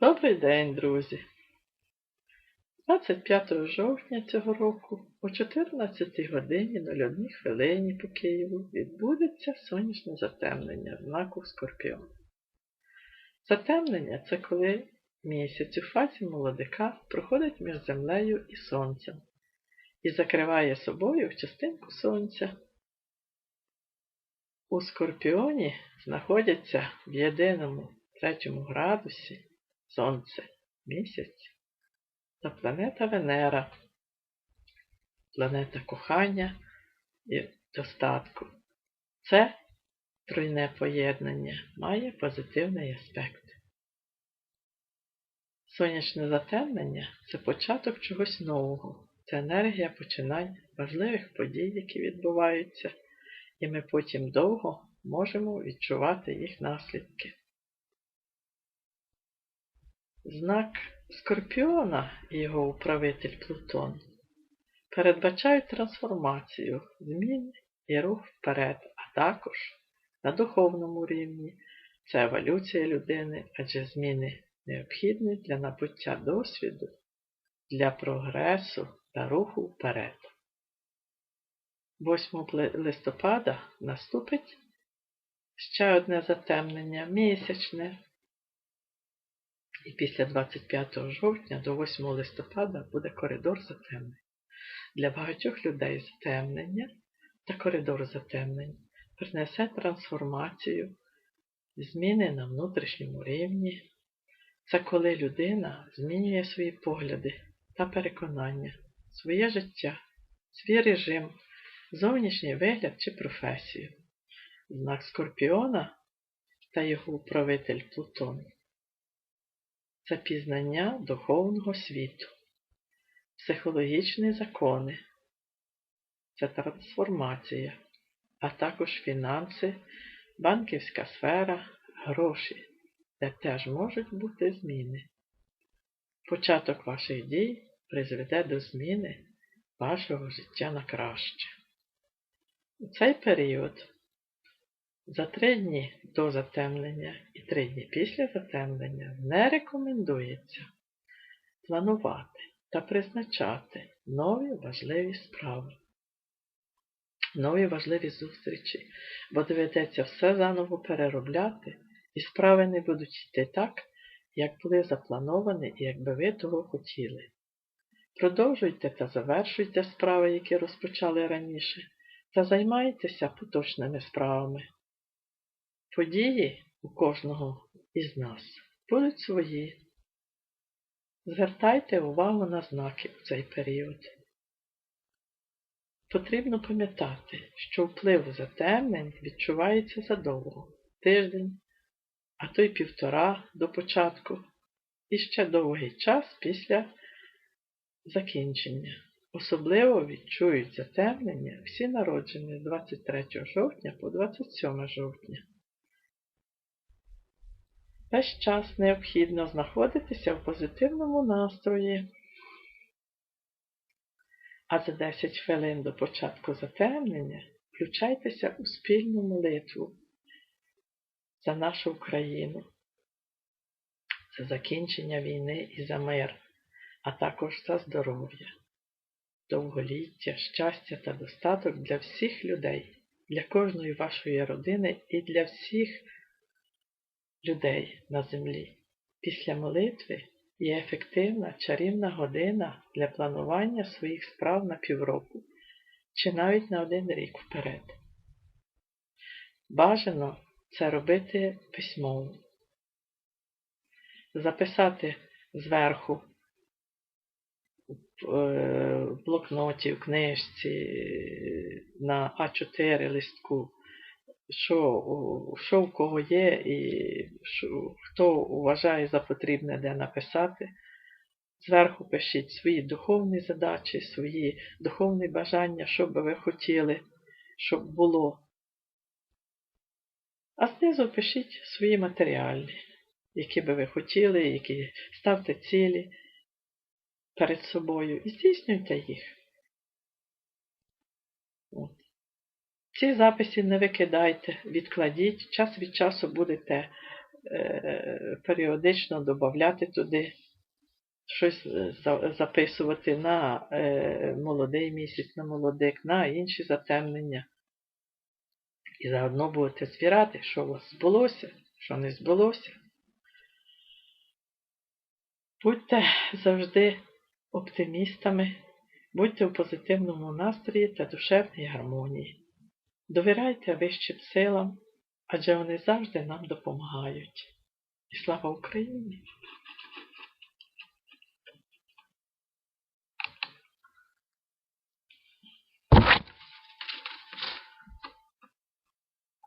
Добрий день, друзі! 25 жовтня цього року о 14 годині 01 хвилині по Києву відбудеться сонячне затемнення знаку Скорпіон. Затемнення це коли місяць у фазі молодика проходить між землею і сонцем і закриває собою частинку сонця. У Скорпіоні знаходяться в єдиному третьому градусі Сонце, місяць та планета Венера, планета кохання і достатку. Це тройне поєднання має позитивний аспект. Сонячне затемнення це початок чогось нового, це енергія починань важливих подій, які відбуваються, і ми потім довго можемо відчувати їх наслідки. Знак Скорпіона і його управитель Плутон передбачають трансформацію, зміни і рух вперед, а також на духовному рівні це еволюція людини, адже зміни необхідні для набуття досвіду, для прогресу та руху вперед. 8 листопада наступить ще одне затемнення місячне. І після 25 жовтня до 8 листопада буде коридор затемнень. Для багатьох людей затемнення та коридор затемнень принесе трансформацію, зміни на внутрішньому рівні. Це коли людина змінює свої погляди та переконання, своє життя, свій режим, зовнішній вигляд чи професію. Знак Скорпіона та його управитель Плутон це пізнання духовного світу, психологічні закони, це трансформація, а також фінанси, банківська сфера, гроші, де теж можуть бути зміни. Початок ваших дій призведе до зміни вашого життя на краще. У цей період за три дні до затемнення і три дні після затемнення не рекомендується планувати та призначати нові важливі справи, нові важливі зустрічі, бо доведеться все заново переробляти, і справи не будуть йти так, як були заплановані і як би ви того хотіли. Продовжуйте та завершуйте справи, які розпочали раніше, та займайтеся поточними справами. Події у кожного із нас будуть свої. Звертайте увагу на знаки у цей період. Потрібно пам'ятати, що вплив затемнень відчувається задовго тиждень, а то й півтора до початку, і ще довгий час після закінчення. Особливо відчують затемнення всі народжені з 23 жовтня по 27 жовтня. Весь час необхідно знаходитися в позитивному настрої. А за 10 хвилин до початку затемнення включайтеся у спільну молитву за нашу Україну, за закінчення війни і за мир, а також за здоров'я, довголіття, щастя та достаток для всіх людей, для кожної вашої родини і для всіх людей на землі. Після молитви є ефективна чарівна година для планування своїх справ на півроку чи навіть на один рік вперед. Бажано це робити письмово. Записати зверху в блокноті, в книжці на А4 листку що, що в кого є, і що, хто вважає за потрібне де написати. Зверху пишіть свої духовні задачі, свої духовні бажання, що би ви хотіли, щоб було. А знизу пишіть свої матеріальні, які би ви хотіли, які ставте цілі перед собою і здійснюйте їх. Ці записи не викидайте, відкладіть, час від часу будете е, періодично додати туди щось е, записувати на е, молодий місяць, на молодик, на інші затемнення. І заодно будете звірати, що у вас збулося, що не збулося. Будьте завжди оптимістами, будьте у позитивному настрої та душевній гармонії. Довіряйте вищим силам, адже вони завжди нам допомагають. І слава Україні!